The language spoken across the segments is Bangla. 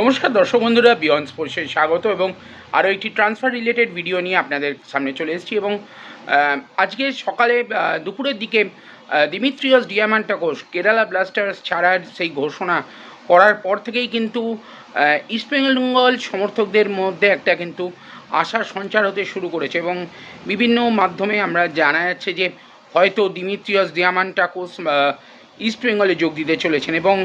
নমস্কার দর্শক বন্ধুরা বিয়ন্ড স্পোর্টসে স্বাগত এবং আরও একটি ট্রান্সফার রিলেটেড ভিডিও নিয়ে আপনাদের সামনে চলে এসেছি এবং আজকে সকালে দুপুরের দিকে দিমিত্রিয়স ডিয়ামান্টাকোস কেরালা ব্লাস্টার্স ছাড়ার সেই ঘোষণা করার পর থেকেই কিন্তু ইস্টবেঙ্গল সমর্থকদের মধ্যে একটা কিন্তু আশার সঞ্চার হতে শুরু করেছে এবং বিভিন্ন মাধ্যমে আমরা জানা যাচ্ছে যে হয়তো দিমিত্রিয়স ডিয়ামান্টাকোস আহ, ইস্ট বেঙ্গলে যোগ দিতে চলেছেন এবং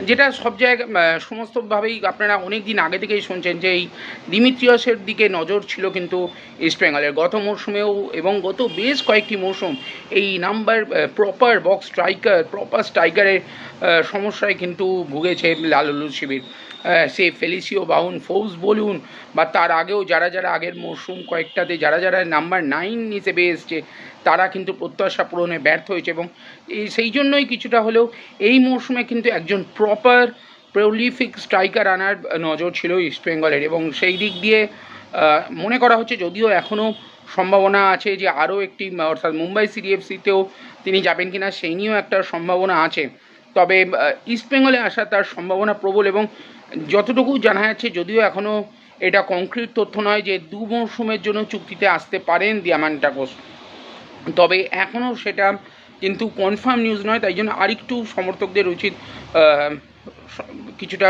যেটা সব জায়গায় সমস্তভাবেই আপনারা অনেক দিন আগে থেকেই শুনছেন যে এই দিমিত্রিয়াসের দিকে নজর ছিল কিন্তু ইস্ট বেঙ্গলের গত মরশুমেও এবং গত বেশ কয়েকটি মরশুম এই number proper box striker proper স্ট্রাইকারের সমস্যায় কিন্তু ভুগেছে লালুলু শিবির। সে ফেলিসিও বাউন, ফৌজ বলুন, বা তার আগেও যারা যারা আগের মরশুম কয়েকটাতে যারা যারা নাম্বার নাইন হিসেবে এসছে, তারা কিন্তু প্রত্যাশা পূরণে ব্যর্থ হয়েছে এবং সেই জন্যই কিছুটা হলেও এই মরশুমে কিন্তু একজন প্রপার প্রলিফিক স্ট্রাইকার আনার নজর ছিল ইস্ট বেঙ্গলের এবং সেই দিক দিয়ে মনে করা হচ্ছে যদিও এখনও সম্ভাবনা আছে যে আরও একটি, অর্থাৎ মুম্বাই সিডিএফসিতেও তিনি যাবেন কিনা সেই নিয়েও একটা সম্ভাবনা আছে। তবে ইস্ট বেঙ্গলে আসা তার সম্ভাবনা প্রবল এবং যতটুকু জানা যাচ্ছে যদিও এখনও এটা কংক্রিট তথ্য নয় যে দু মরশুমের জন্য চুক্তিতে আসতে পারেন দিয়ামান্টাকোস তবে এখনও সেটা কিন্তু কনফার্ম নিউজ নয়, তাই জন্য আরেকটু সমর্থকদের উচিত কিছুটা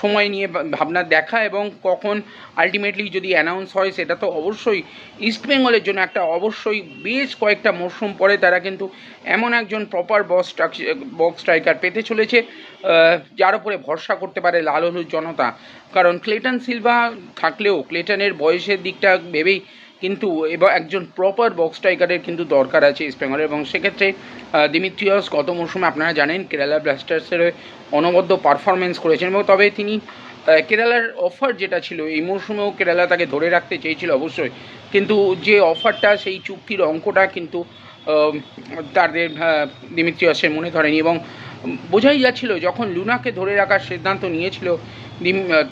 সময় নিয়ে ভাবনা দেখা এবং কখন আলটিমেটলি যদি অ্যানাউন্স হয়, সেটা তো অবশ্যই ইস্ট বেঙ্গলের জন্য একটা অবশ্যই বেশ কয়েকটা মরশুম পরে তারা কিন্তু এমন একজন প্রপার বক্স বক্স স্ট্রাইকার পেতে চলেছে যার উপরে ভরসা করতে পারে লাল হলুদ জনতা। কারণ ক্লেটন সিলভা থাকলেও ক্লেটনের বয়সের দিকটা ভেবেই কিন্তু এবার একজন প্রপার বক্স স্ট্রাইকারের কিন্তু দরকার আছে ইস্ট বেঙ্গলের এবং সেক্ষেত্রে দিমিত্রিয়াস গত মরশুমে আপনারা জানেন কেরালা ব্লাস্টার্সের অনবদ্য পারফরমেন্স করেছেন এবং তবে তিনি কেরালার অফার যেটা ছিল, এই মরশুমেও কেরালা তাকে ধরে রাখতে চেয়েছিল অবশ্যই। কিন্তু যে অফারটা সেই চুক্তির অঙ্কটা কিন্তু তাদের দিমিত্রিয়সের মনে ধরেনি এবং বোঝাই যাচ্ছিল, যখন লুনাকে ধরে রাখার সিদ্ধান্ত নিয়েছিল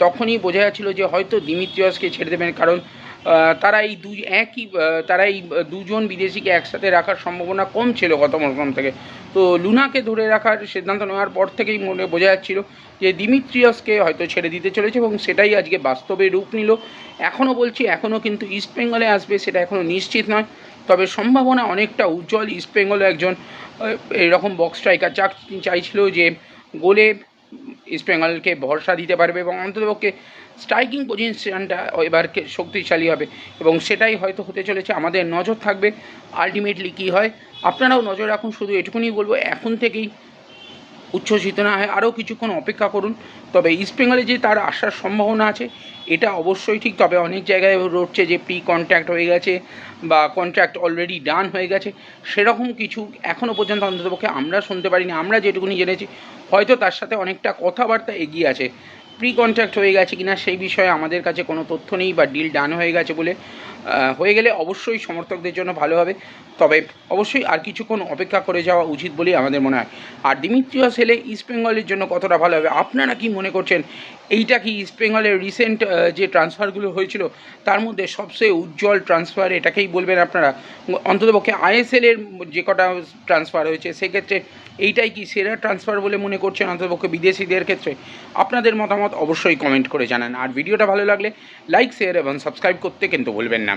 তখনই বোঝা যাচ্ছিল যে হয়তো দিমিত্রিয়সকে ছেড়ে দেবেন। কারণ তারা এই দুই একই তারা এই দুজন বিদেশিকে একসাথে রাখার সম্ভাবনা কম ছিল গত মরশুম থেকে। তো লুনাকে ধরে রাখার সিদ্ধান্ত নেওয়ার পর থেকেই মনে বোঝা যাচ্ছিল যে দিমিত্রিয়াসকে হয়তো ছেড়ে দিতে চলেছে এবং সেটাই আজকে বাস্তবে রূপ নিল। এখনও বলছি এখনও কিন্তু ইস্ট বেঙ্গলে আসবে সেটা এখনও নিশ্চিত নয়। তবে সম্ভাবনা অনেকটা উজ্জ্বল। ইস্ট বেঙ্গলে একজন এরকম বক্স স্ট্রাইকার চাক চাইছিল যে গোলে ইস্ট বেঙ্গলকে ভরসা দিতে পারবে এবং অন্ততপক্ষে স্ট্রাইকিং পজিশনটা এবার কে- শক্তিশালী হবে এবং সেটাই হয়তো হতে চলেছে। আমাদের নজর থাকবে আলটিমেটলি কী হয়। আপনারাও নজর রাখুন, শুধু এটুকুনি বলব, এখন থেকেই উচ্ছ্বসিত না হয় আরও কিছুক্ষণ অপেক্ষা করুন। তবে ইস্ট বেঙ্গলে যে তার আসার সম্ভাবনা আছে, এটা অবশ্যই ঠিক। তবে অনেক জায়গায় রটছে যে প্রি কন্ট্যাক্ট হয়ে গেছে বা কন্ট্রাক্ট অলরেডি ডান হয়ে গেছে, সেরকম কিছু এখনও পর্যন্ত অন্ততপক্ষে আমরা শুনতে পারিনি। আমরা যেটুকুনি জেনেছি, হয়তো তার সাথে অনেকটা কথাবার্তা এগিয়ে আছে। প্রি কন্ট্রাক্ট হয়ে গেছে কিনা সেই বিষয়ে আমাদের কাছে কোনো তথ্য নেই বা ডিল ডান হয়ে গেছে বলে হয়ে গেলে অবশ্যই সমর্থকদের জন্য ভালো হবে। তবে অবশ্যই আর কিছুক্ষণ অপেক্ষা করে যাওয়া উচিত বলেই আমাদের মনে হয়। আর দিমিত্রিয়াস এলে ইস্ট বেঙ্গলের জন্য কতটা ভালো হবে? আপনারা কি মনে করছেন? এইটা কি ইস্ট বেঙ্গলের রিসেন্ট যে ট্রান্সফারগুলো হয়েছিল, তার মধ্যে সবচেয়ে উজ্জ্বল ট্রান্সফার এটাকেই বলবেন আপনারা? অন্ততপক্ষে আইএসএল এর যে কটা ট্রান্সফার হয়েছে, সেক্ষেত্রে এইটাই কি সেরা ট্রান্সফার বলে মনে করছেন অন্ততপক্ষে বিদেশিদের ক্ষেত্রে? আপনাদের মতামত অবশ্যই কমেন্ট করে জানান। আর ভিডিওটা ভালো লাগলে লাইক শেয়ার এবং সাবস্ক্রাইব করতে কিন্তু ভুলবেন না।